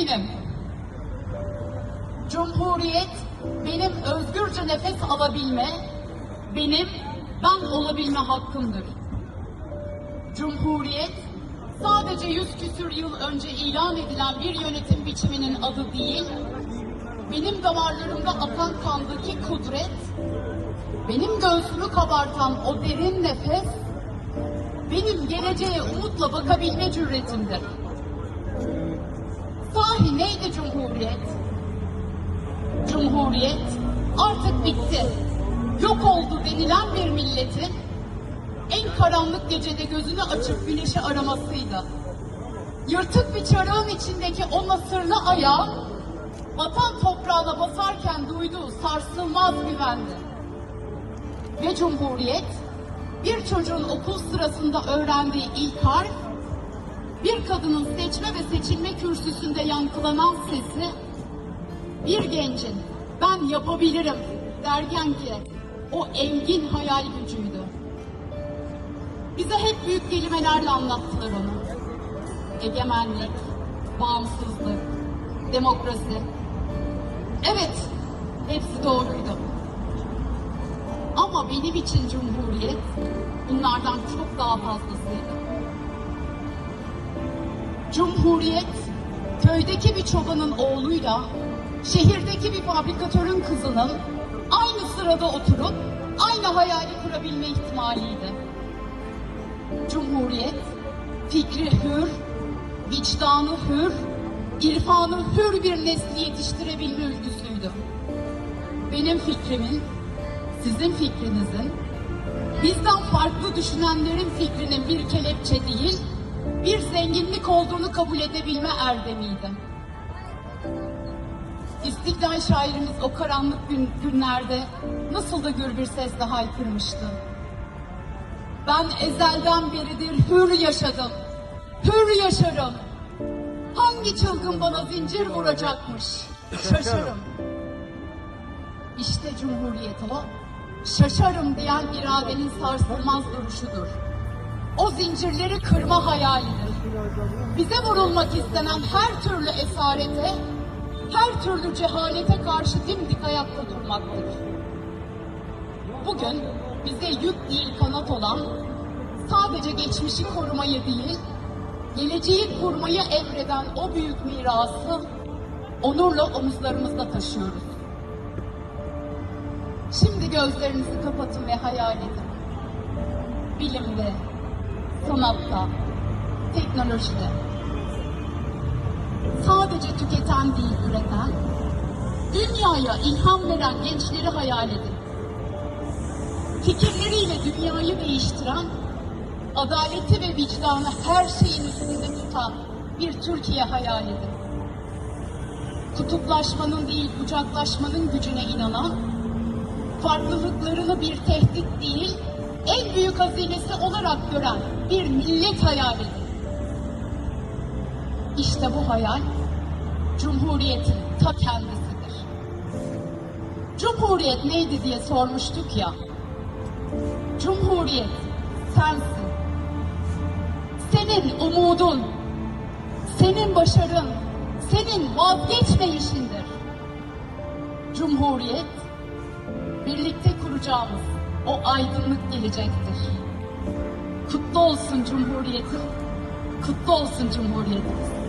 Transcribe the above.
eminim. Cumhuriyet benim özgürce nefes alabilme, benim ben olabilme hakkımdır. Cumhuriyet sadece yüz küsür yıl önce ilan edilen bir yönetim biçiminin adı değil, benim damarlarımda akan kandaki kudret, benim göğsümü kabartan o derin nefes, benim geleceğe umutla bakabilme cüretimdir. Cumhuriyet? Cumhuriyet artık bitti. Yok oldu denilen bir milletin en karanlık gecede gözünü açıp güneşi aramasıydı. Yırtık bir çarığın içindeki o nasırlı ayağı vatan toprağına basarken duyduğu sarsılmaz güvendi. Ve Cumhuriyet bir çocuğun okul sırasında öğrendiği ilk harf, bir kadının seçme ve seçilme kürsüsünde yankılanan sesi, bir gencin ben yapabilirim derken ki o engin hayal gücüydü. Bize hep büyük kelimelerle anlattılar onu. Egemenlik, bağımsızlık, demokrasi. Evet, hepsi doğruydu. Ama benim için Cumhuriyet bunlardan çok daha fazlasıydı. Cumhuriyet köydeki bir çobanın oğluyla şehirdeki bir fabrikatörün kızının aynı sırada oturup aynı hayali kurabilme ihtimaliydi. Cumhuriyet fikri hür, vicdanı hür, irfanı hür bir nesli yetiştirebilme ülküsüydü. Benim fikrimin, sizin fikrinizin, bizden farklı düşünenlerin fikrinin bir kelepçe değil, bir zenginlik olduğunu kabul edebilme erdemiydi. İstiklal şairimiz o karanlık gün, günlerde nasıl da gür bir sesle haykırmıştı. Ben ezelden beridir hür yaşadım, hür yaşarım. Hangi çılgın bana zincir vuracakmış? Şaşarım. İşte Cumhuriyet o, şaşarım diyen iradenin sarsılmaz duruşudur. O zincirleri kırma hayalidir. Bize vurulmak istenen her türlü esarete, her türlü cehalete karşı dimdik ayakta durmaktır. Bugün bize yük değil kanat olan, sadece geçmişi korumayı değil, geleceği kurmayı emreden o büyük mirası onurla omuzlarımızda taşıyoruz. Şimdi gözlerinizi kapatın ve hayal edin. Bilimde, sanatta, teknolojide. Sadece tüketen değil üreten, dünyaya ilham veren gençleri hayal edin. Fikirleriyle dünyayı değiştiren, adaleti ve vicdanı her şeyin üstünde tutan bir Türkiye hayal edin. Kutuplaşmanın değil, kucaklaşmanın gücüne inanan, farklılıklarını bir tehdit değil, en büyük hazinesi olarak gören bir millet hayal edin. İşte bu hayal, Cumhuriyet'in ta kendisidir. Cumhuriyet neydi diye sormuştuk ya. Cumhuriyet sensin. Senin umudun, senin başarın, senin vazgeçmeyişindir. Cumhuriyet, birlikte kuracağımız o aydınlık gelecektir. Kutlu olsun Cumhuriyet'in, kutlu olsun Cumhuriyetimiz.